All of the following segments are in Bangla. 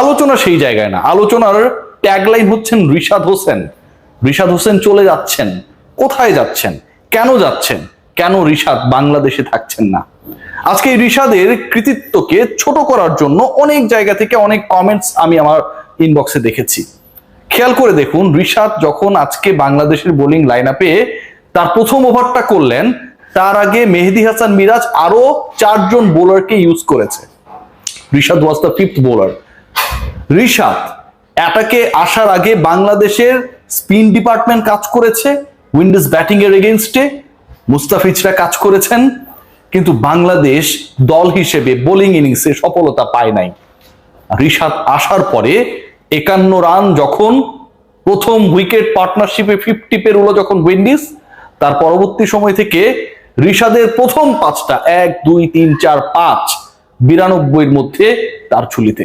আলোচনা সেই জায়গায় না। আলোচনার ট্যাগলাইন হচ্ছেন রিশাদ হোসেন। রিশাদ হোসেন চলে যাচ্ছেন। কোথায় যাচ্ছেন? কেন যাচ্ছেন? কেন রিশাদ বাংলাদেশে থাকছেন না? আজকে এই রিশাদের কৃতিত্বকে ছোট করার জন্য অনেক জায়গা থেকে অনেক কমেন্টস আমি আমার ইনবক্সে দেখেছি। খেয়াল করে দেখুন, রিশাদ যখন আজকে বাংলাদেশের বোলিং লাইন আপে তার প্রথম ওভারটা করলেন, তার আগে মেহেদি হাসান মিরাজ আরও চারজন বোলারকে ইউজ করেছে। Rishad was the fifth bowler Rishad, অ্যাটাকে আসার আগে বাংলাদেশের স্পিন ডিপার্টমেন্ট কাজ করেছে, উইন্ডিজ ব্যাটিং এর এগেনস্টে মুস্তাফিজরা কাজ করেছেন, কিন্তু বাংলাদেশ দল হিসেবে বোলিং ইনিংসে সফলতা পায় নাই। রিশাদ আসার পরে একান্ন রান যখন প্রথম উইকেট পার্টনারশিপে ফিফটি পেরুলো যখন উইন্ডিজ, তার পরবর্তী সময় থেকে রিশাদের প্রথম পাঁচটা, এক, দুই, তিন, চার, পাঁচ, বিরানব্বইয়ের মধ্যে তার ঝুলিতে।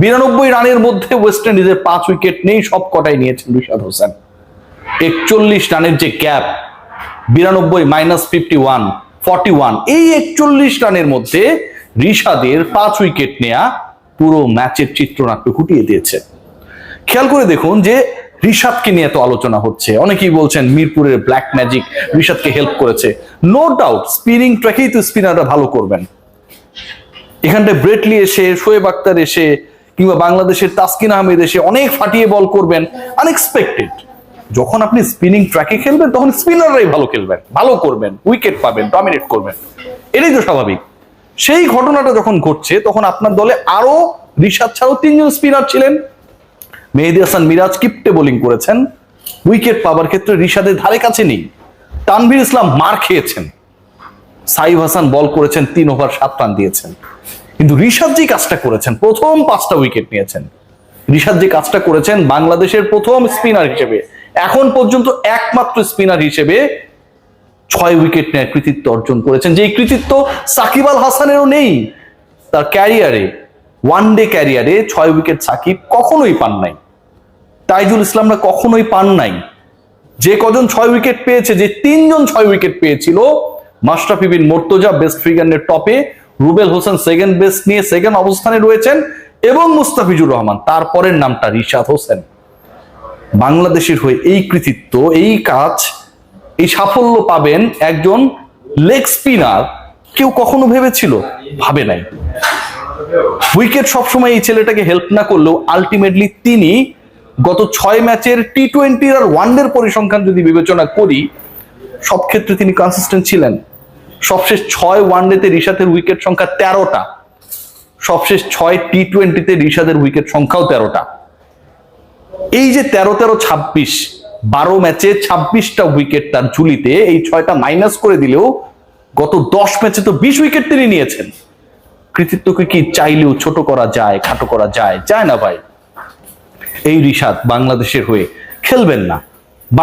বিরানব্বই রানের মধ্যে ওয়েস্ট ইন্ডিজের পাঁচ উইকেট নেই সব কটাই নিয়েছেন রিশাদ হোসেন। একচল্লিশ রানের যে গ্যাপ বিরানব্বই minus fifty one forty one এই একচল্লিশ রানের মধ্যে রিশাদের পাঁচ উইকেট নেয়া পুরো ম্যাচের চিত্রনাট্য ফুটিয়ে দিয়েছে। খেয়াল করে দেখুন যে রিশাদকে নিয়ে এত আলোচনা হচ্ছে। অনেকেই বলছেন মিরপুরের ব্ল্যাক ম্যাজিক রিশাদকে হেল্প করেছে। নো ডাউট স্পিনিং ট্র্যাকেই তো স্পিনাররা ভালো করবেন। এখানটায় ব্রেটলি এসে শোয়েব আক্তার এসে কিংবা বাংলাদেশের তাসকিন আহমেদ এসে অনেক ফাটিয়ে বল করবেন আনএক্সপেক্টেড যখন আপনি স্পিনিং ট্র্যাকে খেলবেন, তখন স্পিনাররাই ভালো খেলবেন, ভালো করবেন উইকেট পাবেন ডমিনেট করবেন। এটাই তো স্বাভাবিক। সেই ঘটনাটা যখন ঘটছে, তখন আপনার দলে আরও রিশাদ ছাড়াও তিনজন স্পিনার ছিলেন। মেহেদি হাসান মিরাজ কিপটে বোলিং করেছেন। উইকেট পাবার ক্ষেত্রে রিশাদের ধারে কাছে নেই। তানভীর ইসলাম মার খেয়েছেন। সাইব হাসান বল করেছেন, তিন ওভার সাত রান দিয়েছেন। কিন্তু রিশাদ যে কাজটা করেছেন, প্রথম পাঁচটা উইকেট নিয়েছেন। রিশাদ যে কাজটা করেছেন বাংলাদেশের প্রথম স্পিনার হিসেবে, এখন পর্যন্ত একমাত্র স্পিনার হিসেবে ছয় উইকেট নেয় কৃতিত্ব অর্জন করেছেন। যে কৃতিত্ব সাকিব আল হাসানেরও নেই, তার ক্যারিয়ারে ওয়ান ডে ক্যারিয়ারে ছয় উইকেট সাকিব কখনোই পান নাই। তাইজুল ইসলামরা কখনোই পান নাই। যে কজন ছয় উইকেট পেয়েছে, যে তিনজন ছয় উইকেট পেয়েছিল, মাশরাফি বিন মোর্তজা বেস্ট ফিগারের টপে রুবেল হোসেন সেকেন্ড বেস্ট নিয়ে সেকেন্ড অবস্থানে রয়েছেন এবং মুস্তাফিজুর রহমান, তারপরের নামটা রিশাদ হোসেন। বাংলাদেশের হয়ে এই কৃতিত্ব, এই কাজ, এই সাফল্য পাবেন একজন লেগ স্পিনার কেউ কখনো ভেবেছিল? ভাবে নাই। উইকেট সবসময় এই ছেলেটাকে হেল্প না করলেও আলটিমেটলি তিনি গত ছয় ম্যাচের টি টোয়েন্টি আর ওয়ানডের পরিসংখ্যান যদি বিবেচনা করি সব ক্ষেত্রে তিনি কনসিস্টেন্ট ছিলেন। সবশেষ ছয় ওয়ানডেতে রিশাদের উইকেট সংখ্যা তেরোটা। সবশেষ ছয় টি টোয়েন্টিতে রিশাদের উইকেট সংখ্যাও তেরোটা। এই যে তেরো তেরো ছাব্বিশ, বারো ম্যাচে ছাব্বিশটা উইকেট তার ঝুলিতে, এই ছয়টা মাইনাস করে দিলেও গত দশ ম্যাচে তো বিশ উইকেট তিনি নিয়েছেন। কৃতিত্বকে কি চাইলেও ছোট করা যায়, খাটো করা যায়? যায় না ভাই। এই রিশাদ বাংলাদেশের হয়ে খেলবেন না।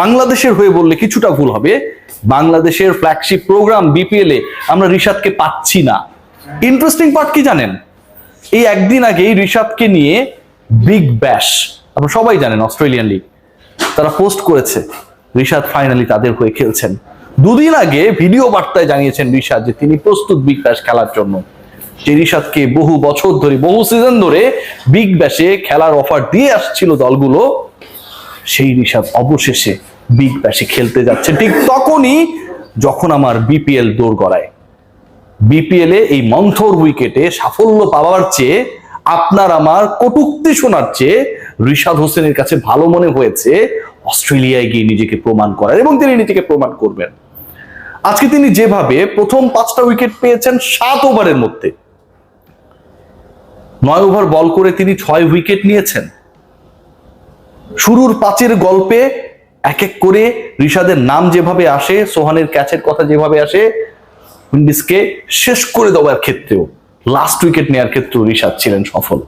বাংলাদেশের হয়ে বললে কিছুটা ভুল হবে। বাংলাদেশের ফ্ল্যাগশিপ প্রোগ্রাম বিপিএল এ আমরা রিশাদকে পাচ্ছি না। ইন্টারেস্টিং পার্ট কি জানেন? এই একদিন আগেই রিশাদকে নিয়ে বিগ ব্যাশ আপনারা সবাই জানেন অস্ট্রেলিয়ান লিগ তারা পোস্ট করেছে। রিশাদ ফাইনালি তাদের হয়ে খেলছেন। দুদিন আগে ভিডিও বার্তায় জানিয়েছেন রিশাদ যে তিনি প্রস্তুত বিগ ব্যাশ খেলার জন্য। যে রিশাদকে বহু বছর ধরে, বহু সিজন ধরে বিগ ব্যাশে খেলার অফার দিয়ে আসছিল দলগুলো। সেই রিশাদ অবশেষে বিগ ব্যাশে খেলতে যাচ্ছে। ঠিক তখনই যখন আমার বিপিএল দৌড় গড়ায় বিপিএল এই মন্থর উইকেটে সাফল্য পাওয়ার চেয়ে আপনার আমার কটুক্তি শোনার চেয়ে রিশাদ হোসেনের কাছে ভালো মনে হয়েছে অস্ট্রেলিয়ায় গিয়ে নিজেকে প্রমাণ করার এবং তিনি নিজেকে প্রমাণ করবেন। আজকে তিনি যেভাবে প্রথম পাঁচটা উইকেট পেয়েছেন সাত ওভারের মধ্যে, নয় ওভার বল করে তিনি ছয় উইকেট নিয়েছেন। শুরুর পাঁচের গল্পে এক এক করে রিশাদের নাম যেভাবে আসে, সোহানের ক্যাচের কথা যেভাবে আসে, উইন্ডিজকে শেষ করে দেওয়ার ক্ষেত্রেও লাস্ট উইকেট নেওয়ার ক্ষেত্রেও রিশাদ ছিলেন সফল।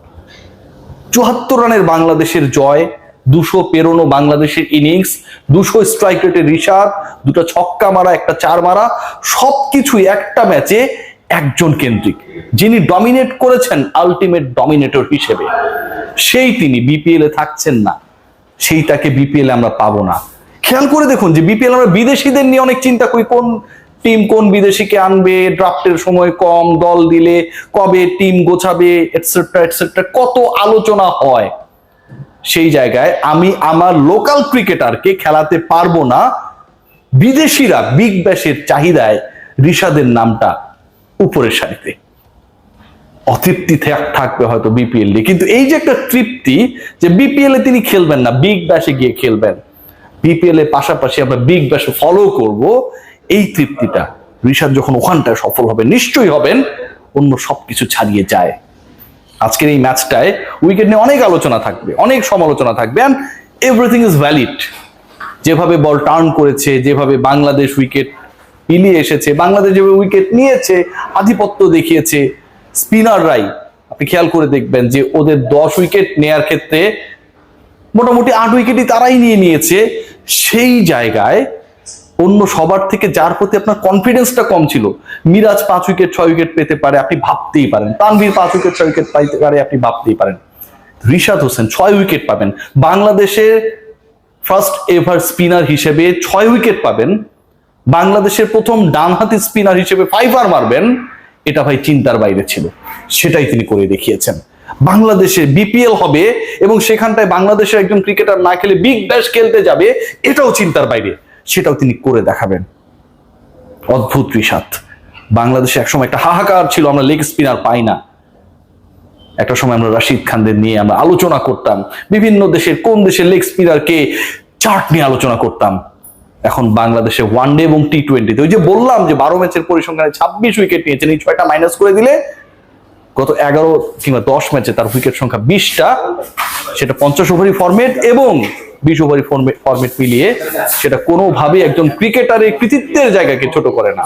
চুয়াত্তর রানের বাংলাদেশের জয়, দুশো পেরোনো বাংলাদেশের ইনিংস দুশো স্ট্রাইক রেটের রিশাদ, দুটো ছক্কা মারা, একটা চার মারা, সবকিছুই একটা ম্যাচে একজন কেন্দ্রিক, যিনি ডমিনেট করেছেন আলটিমেট ডমিনেটর হিসেবে। সেই তিনি বিপিএল এ থাকছেন না। সেই তাকে বিপিএল আমরা পাবো না। খেয়াল করে দেখুন যে বিপিএল আমরা বিদেশিদের নিয়ে অনেক চিন্তা করি, কোন টিম কোন বিদেশিকে আনবে ড্রাফটের সময় কম, দল দিলে কবে টিম গোছাবে এটসেট্রা এটসেট্রা কত আলোচনা হয়। সেই জায়গায় আমি আমার লোকাল ক্রিকেটারকে খেলাতে পারব না। বিদেশিরা বিগ ব্যাশের চাহিদায় ঋষাদের নামটা উপরের সারিতে। অতৃপ্তি থাকবে হয়তো বিপিএল নিয়ে। কিন্তু এই যে একটা তৃপ্তি যে বিপিএল এ তিনি খেলবেন না বিগ ব্যাশে গিয়ে খেলবেন। বিপিএল এর পাশাপাশি আমরা বিগ ব্যাশে ফলো করব। এই তৃপ্তিটা ঋষাদ যখন ওখানটায় সফল হবে, নিশ্চয়ই হবেন, অন্য সবকিছু ছাড়িয়ে যায়। আজকের এই ম্যাচটায় উইকেট নিয়ে অনেক আলোচনা থাকবে, অনেক সমালোচনা থাকবে অ্যান্ড এভরিথিং ইজ ভ্যালিড যেভাবে বল টার্ন করেছে, যেভাবে বাংলাদেশ উইকেট পিলিয়ে এসেছে, বাংলাদেশ যেভাবে উইকেট নিয়েছে, আধিপত্য দেখিয়েছে স্পিনাররাই আপনি খেয়াল করে দেখবেন যে ওদের দশ উইকেট নেয়ার ক্ষেত্রে মোটামুটি আট উইকেটই তারাই নিয়ে নিয়েছে। সেই জায়গায় অন্য সবার থেকে যার প্রতি আপনার কনফিডেন্সটা কম ছিল, মিরাজ পাঁচ উইকেট, ছয় উইকেট পেতে পারে, আপনি ভাবতেই পারেন। তানভীর পাঁচ উইকেট, ছয় উইকেট পাইতে পারে, আপনি ভাবতেই পারেন। রিশাদ হোসেন, ছয় উইকেট পাবেন। বাংলাদেশের ফার্স্ট এভার স্পিনার হিসেবে ছয় উইকেট পাবেন। বাংলাদেশের প্রথম ডানহাতি স্পিনার হিসেবে ফাইভার মারবেন। এটা ভাই চিন্তার বাইরে ছিল। সেটাই তিনি করে দেখিয়েছেন। বাংলাদেশে বিপিএল হবে এবং সেখানটায় বাংলাদেশের একজন ক্রিকেটার না খেলে বিগ ব্যাশ খেলতে যাবে, এটাও চিন্তার বাইরে। সেটাও তিনি করে দেখাবেন। অদ্ভুত বিষাদ বাংলাদেশে একসময় একটা হাহাকার ছিল, আমরা লেগ স্পিনার পাই না। একটা সময় আমরা রাশিদ খানদের নিয়ে আমরা আলোচনা করতাম। বিভিন্ন দেশের কোন দেশের লেগ স্পিনারকে চার্ট নিয়ে আলোচনা করতাম। এখন বাংলাদেশে ওয়ান ডে এবং টি টোয়েন্টিতে ওই যে বললাম যে বারো ম্যাচের পরিসংখ্যানে ছাব্বিশ উইকেট নিয়েছেন, এই ছয়টা মাইনাস করে দিলে গত এগারো কিংবা দশ ম্যাচে তার উইকেট সংখ্যা বিশটা, সেটা পঞ্চাশ ওভারি ফরম্যাট এবং বিশ ওভারি ফর্মেট মিলিয়ে সেটা কোনোভাবেই একজন ক্রিকেটারের কৃতিত্বের জায়গাকে ছোট করে না।